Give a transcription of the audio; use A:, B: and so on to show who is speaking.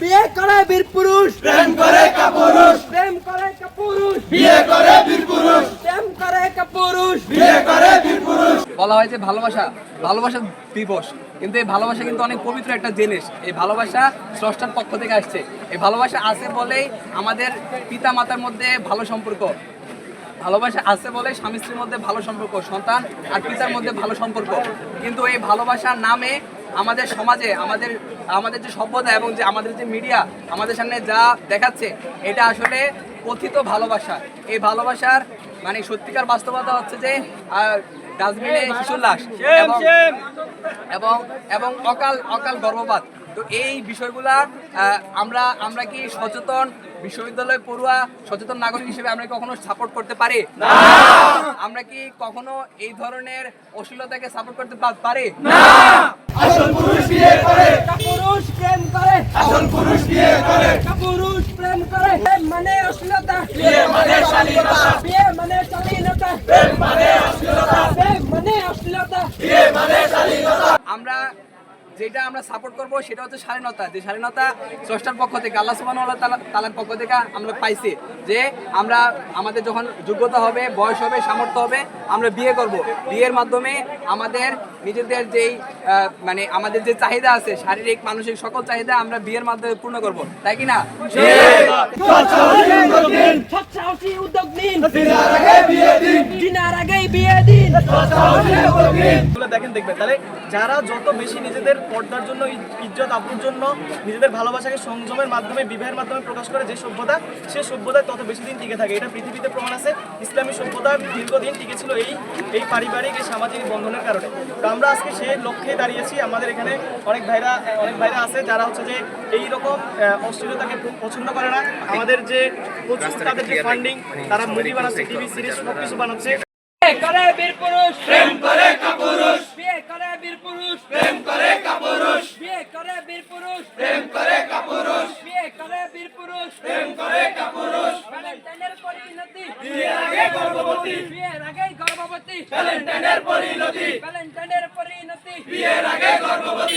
A: বিয়ে করে বীর পুরুষ।
B: প্রেম করে কাপুরুষ। প্রেম করে কাপুরুষ।
A: বিয়ে করে বীর পুরুষ। প্রেম করে কাপুরুষ। বিয়ে করে বীর পুরুষ।
C: বলা হয় যে ভালোবাসা ভালোবাসা দিবস। কিন্তু এই ভালোবাসা কিন্তু অনেক পবিত্র একটা জিনিস। এই ভালোবাসা স্রষ্টার পক্ষ থেকে আসছে। এই ভালোবাসা আছে বলেই আমাদের পিতা মাতার মধ্যে ভালো সম্পর্ক। ভালোবাসা আছে বলে স্বামী স্ত্রীর মধ্যে ভালো সম্পর্ক সন্তান আর পিতার মধ্যে ভালো সম্পর্ক। কিন্তু এই ভালোবাসার নামে আমাদের সমাজে আমাদের আমাদের যে সভ্যতা এবং যে আমাদের যে মিডিয়া আমাদের সামনে যা দেখাচ্ছে এটা আসলে কথিত ভালোবাসা। এই ভালোবাসার মানে সত্যিকার বাস্তবতা হচ্ছে যে ডাস্টবিনে শিশুর লাশ এবং এবং এবং অকাল অকাল গর্ভপাত। তো এই বিষয়গুলা আমরা আমরা কি সচেতন বিশ্ববিদ্যালয় পড়ুয়া সচেতন নাগরিক হিসেবে আমরা কি কখনো সাপোর্ট করতে পারি? আমরা কি কখনো এই ধরনের অশ্লীলতাকে সাপোর্ট করতে পারি?
A: আসল পুরুষ বিয়ে করে।
B: কাপুরুষ প্রেম করে।
A: আসল পুরুষ বিয়ে করে।
B: কাপুরুষ প্রেম করে। মানে অশ্লীলতা।
A: বিয়ে মানে শালীনতা।
B: বিয়ে মানে শালীনতা।
A: প্রেম মানে অশ্লীলতা।
B: প্রেম মানে অশ্লীলতা।
A: বিয়ে মানে শালীনতা।
C: আমরা যেটা আমরা সাপোর্ট করব সেটা হচ্ছে স্বাধীনতা যে স্বাধীনতা স্রষ্টার পক্ষ থেকে, আল্লাহ সুবান তালার পক্ষ থেকে আমরা পাইছি যে আমরা আমাদের যখন যোগ্যতা হবে, বয়স হবে, সামর্থ্য হবে, আমরা বিয়ে করব। বিয়ের মাধ্যমে আমাদের নিজেদের যেই মানে আমাদের যে চাহিদা আছে, শারীরিক, মানসিক সকল চাহিদা আমরা বিয়ের মাধ্যমে পূর্ণ করব। তাই কি না?
D: দেখেন, দেখবেন। তাহলে যারা যত বেশি নিজেদের পর্দার জন্য ইজ্জত জন্য নিজেদের ভালোবাসাকে সংযমের মাধ্যমে, বিবাহের মাধ্যমে প্রকাশ করে যে সভ্যতা, সে সভ্যতা তত বেশি দিন টিকে থাকে। এটা পৃথিবীতে প্রমাণ আছে। ইসলামী সভ্যতা দীর্ঘদিন টিকে ছিল এই এই পারিবারিক, এই সামাজিক বন্ধনের কারণে। আমরা আজকে সেই লক্ষ্যে দাঁড়িয়েছি। আমাদের এখানে অনেক ভাইরা অনেক ভাইরা আছে যারা হচ্ছে যে এই রকম অশ্লীলতাকে খুব পছন্দ করে না। আমাদের যে প্রচুর তাদের যে ফান্ডিং তারা মুভি বানাচ্ছে টিভি সিরিজ সব কিছু বানাচ্ছে।
B: করে বীর পুরুষ
A: প্রেম করে কাপুরুষ।
B: বিয়ে করে বীর পুরুষ
A: প্রেম করে কাপুরুষ
B: বিয়ে করে বীর পুরুষ
A: প্রেম করে কাপুরুষ
B: বিয়ে করে বীর
A: প্রেম করে কাপুরুষ
B: ভ্যালেন্টাইনের পরিণতি।
A: বিয়ের আগে গর্ভবতী।
B: বিয়ের আগে গর্ভবতী।
A: ভ্যালেন্টাইনের পরিণতি।
B: ভ্যালেন্টাইনের পরিণতি।
A: বিয়ের আগে গর্ভবতী।